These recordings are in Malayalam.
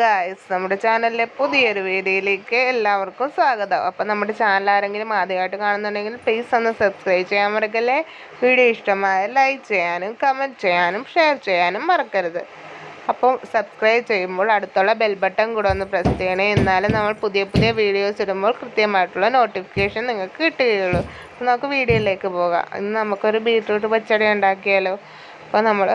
ഗായ്സ് നമ്മുടെ ചാനലിലെ പുതിയൊരു വീഡിയോയിലേക്ക് എല്ലാവർക്കും സ്വാഗതം. അപ്പം നമ്മുടെ ചാനൽ ആരെങ്കിലും ആദ്യമായിട്ട് കാണുന്നുണ്ടെങ്കിൽ പ്ലീസ് ഒന്ന് സബ്സ്ക്രൈബ് ചെയ്യാൻ മറക്കല്ലേ? വീഡിയോ ഇഷ്ടമായ ലൈക്ക് ചെയ്യാനും കമന്റ് ചെയ്യാനും ഷെയർ ചെയ്യാനും മറക്കരുത്. അപ്പോൾ സബ്സ്ക്രൈബ് ചെയ്യുമ്പോൾ അടുത്തുള്ള ബെൽ ബട്ടൺ കൂടെ ഒന്ന് പ്രസ് ചെയ്യണേ. എന്നാലും നമ്മൾ പുതിയ പുതിയ വീഡിയോസ് ഇടുമ്പോൾ കൃത്യമായിട്ടുള്ള നോട്ടിഫിക്കേഷൻ നിങ്ങൾക്ക് കിട്ടുകയുള്ളൂ. നമുക്ക് വീഡിയോയിലേക്ക് പോകാം. ഇന്ന് നമുക്കൊരു ബീറ്റ്റൂട്ട് പച്ചടി ഉണ്ടാക്കിയാലോ? അപ്പോൾ നമ്മൾ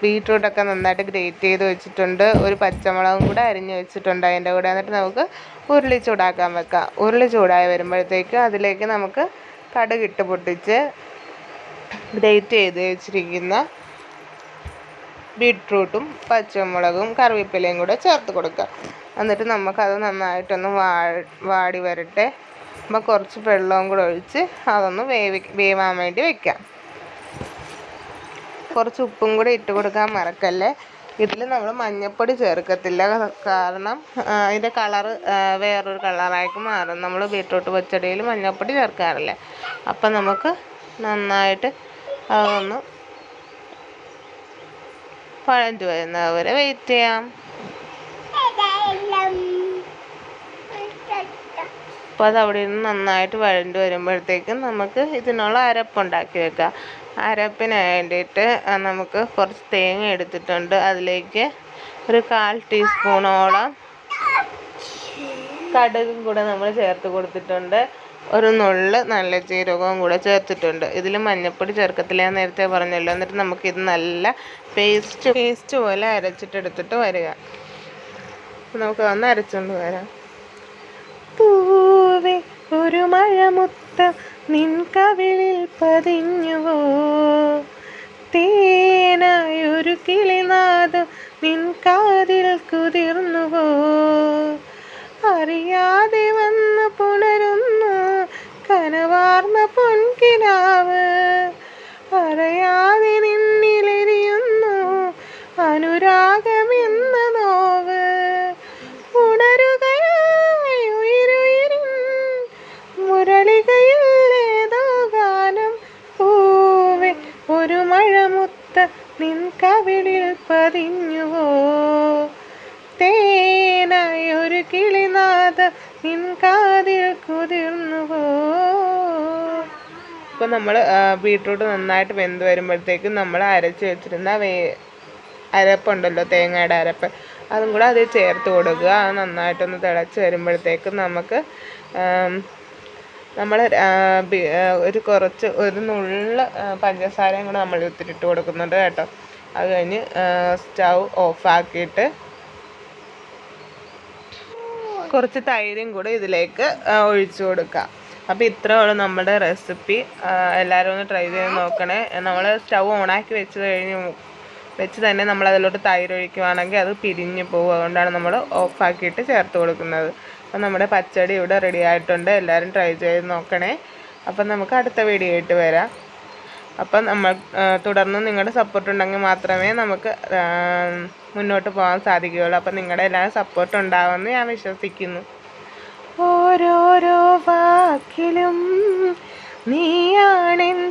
ബീട്രൂട്ടൊക്കെ നന്നായിട്ട് ഗ്രേറ്റ് ചെയ്ത് വെച്ചിട്ടുണ്ട്. ഒരു പച്ചമുളകും കൂടെ അരിഞ്ഞ് വെച്ചിട്ടുണ്ട് അതിന്റെ കൂടെ. എന്നിട്ട് നമുക്ക് ഉരുളി ചൂടാക്കാൻ വെക്കാം. ഉരുളി ചൂടായി വരുമ്പോഴത്തേക്ക് അതിലേക്ക് നമുക്ക് കടുക് ഇട്ട് പൊട്ടിച്ച് ഗ്രേറ്റ് ചെയ്ത് വെച്ചിരിക്കുന്ന ബീട്രൂട്ടും പച്ചമുളകും കറിവേപ്പിലയും കൂടെ ചേർത്ത് കൊടുക്കുക എന്നിട്ട് നമുക്കത് നന്നായിട്ടൊന്ന് വാടി വരട്ടെ. അപ്പോൾ കുറച്ച് വെള്ളവും കൂടെ ഒഴിച്ച് അതൊന്ന് വേവി വേവാൻ വേണ്ടി വെക്കാം. കുറച്ച് ഉപ്പും കൂടെ ഇട്ട് കൊടുക്കാൻ മറക്കല്ലേ? ഇതിൽ നമ്മൾ മഞ്ഞൾപ്പൊടി ചേർക്കത്തില്ല. കാരണം അതിന്റെ കളറ് വേറൊരു കളറായിട്ട് മാറും. നമ്മൾ ബീട്രൂട്ട് പച്ചടിയിൽ മഞ്ഞൾപ്പൊടി ചേർക്കാറില്ല? അപ്പം നമുക്ക് നന്നായിട്ട് അതൊന്ന് പഴഞ്ചു വരുന്നത് വരെ വെയിറ്റ് ചെയ്യാം. അപ്പോൾ അത് അവിടെ നിന്ന് നന്നായിട്ട് വഴണ്ട് വരുമ്പോഴത്തേക്കും നമുക്ക് ഇതിനുള്ള അരപ്പുണ്ടാക്കി വെക്കാം. അരപ്പിന് വേണ്ടിയിട്ട് നമുക്ക് കുറച്ച് തേങ്ങ എടുത്തിട്ടുണ്ട്. അതിലേക്ക് ഒരു കാൽ ടീസ്പൂണോളം കടുകും കൂടെ നമ്മൾ ചേർത്ത് കൊടുത്തിട്ടുണ്ട്. ഒരു നുള്ള് നല്ല ജീരകവും കൂടെ ചേർത്തിട്ടുണ്ട്. ഇതിൽ മഞ്ഞൾപ്പൊടി ചേർക്കത്തില്ല നേരത്തെ പറഞ്ഞല്ലോ. എന്നിട്ട് നമുക്കിത് നല്ല പേസ്റ്റ് പേസ്റ്റ് പോലെ അരച്ചിട്ടെടുത്തിട്ട് വരിക. നമുക്ക് ഒന്ന് അരച്ചുകൊണ്ട് വരാം. പൂവേ ഒരു മഴമുത്തം നിൻ കവിളിൽ പതിഞ്ഞുവോ? തേനായൊരു കിളിനാദം നിൻ കാതിൽ കുതിർന്നുവോ? അറിയാതെ വന്ന് പുണരുന്നു കനവാർന്ന പൊൻകിനാവ്. അറിയാതെ നിന്നിലെരിയുന്നു അനുരാഗമെന്ന നോവ്. ഉണരുകയായി ഉയരുയരും മുരളികയിൽ ഏതോ ഗാനം പൂവെ ഒരു മഴമുത്ത നിൻ കവിളിൽ പതിഞ്ഞുവോ? തേനായി ഒരു കിളിനാഥ നിൻ കാതിൽ കുതിർന്നുവോ? ഇപ്പം നമ്മൾ ബീട്രൂട്ട് നന്നായിട്ട് വെന്ത് വരുമ്പോഴത്തേക്കും നമ്മൾ അരച്ച് വെച്ചിരുന്ന വേ അരപ്പുണ്ടല്ലോ തേങ്ങയുടെ അരപ്പ്. അതും കൂടെ അതിൽ ചേർത്ത് കൊടുക്കുക. അത് നന്നായിട്ടൊന്ന് തിളച്ച് വരുമ്പോഴത്തേക്കും നമുക്ക് നമ്മൾ ഒരു കുറച്ച് ഒരു നുള്ള പഞ്ചസാരയും കൂടെ നമ്മൾ ഇട്ട് കൊടുക്കുന്നുണ്ട് കേട്ടോ. അത് കഴിഞ്ഞ് സ്റ്റൗ ഓഫാക്കിയിട്ട് കുറച്ച് തൈരും കൂടെ ഇതിലേക്ക് ഒഴിച്ചു കൊടുക്കാം. അപ്പോൾ ഇത്രയേ ഉള്ളൂ നമ്മുടെ റെസിപ്പി. എല്ലാവരും ഒന്ന് ട്രൈ ചെയ്ത് നോക്കണേ. നമ്മൾ സ്റ്റൗ ഓണാക്കി വെച്ച് കഴിഞ്ഞ് വെച്ച് തന്നെ നമ്മൾ അതിലോട്ട് തൈര് ഒഴിക്കുവാണെങ്കിൽ അത് പിരിഞ്ഞ് പോകും. അതുകൊണ്ടാണ് നമ്മൾ ഓഫാക്കിയിട്ട് ചേർത്ത് കൊടുക്കുന്നത്. അപ്പം നമ്മുടെ പച്ചടി ഇവിടെ റെഡി ആയിട്ടുണ്ട്. എല്ലാവരും ട്രൈ ചെയ്ത് നോക്കണേ. അപ്പം നമുക്ക് അടുത്ത വീഡിയോ ആയിട്ട് വരാം. അപ്പം നമ്മൾ തുടർന്ന് നിങ്ങളുടെ സപ്പോർട്ട് ഉണ്ടെങ്കിൽ മാത്രമേ നമുക്ക് മുന്നോട്ട് പോകാൻ സാധിക്കുകയുള്ളൂ. അപ്പം നിങ്ങളുടെ എല്ലാവരും സപ്പോർട്ട് ഉണ്ടാവുമെന്ന് ഞാൻ വിശ്വസിക്കുന്നു. ഓരോരോ വാക്കിലും നീയാണെൻ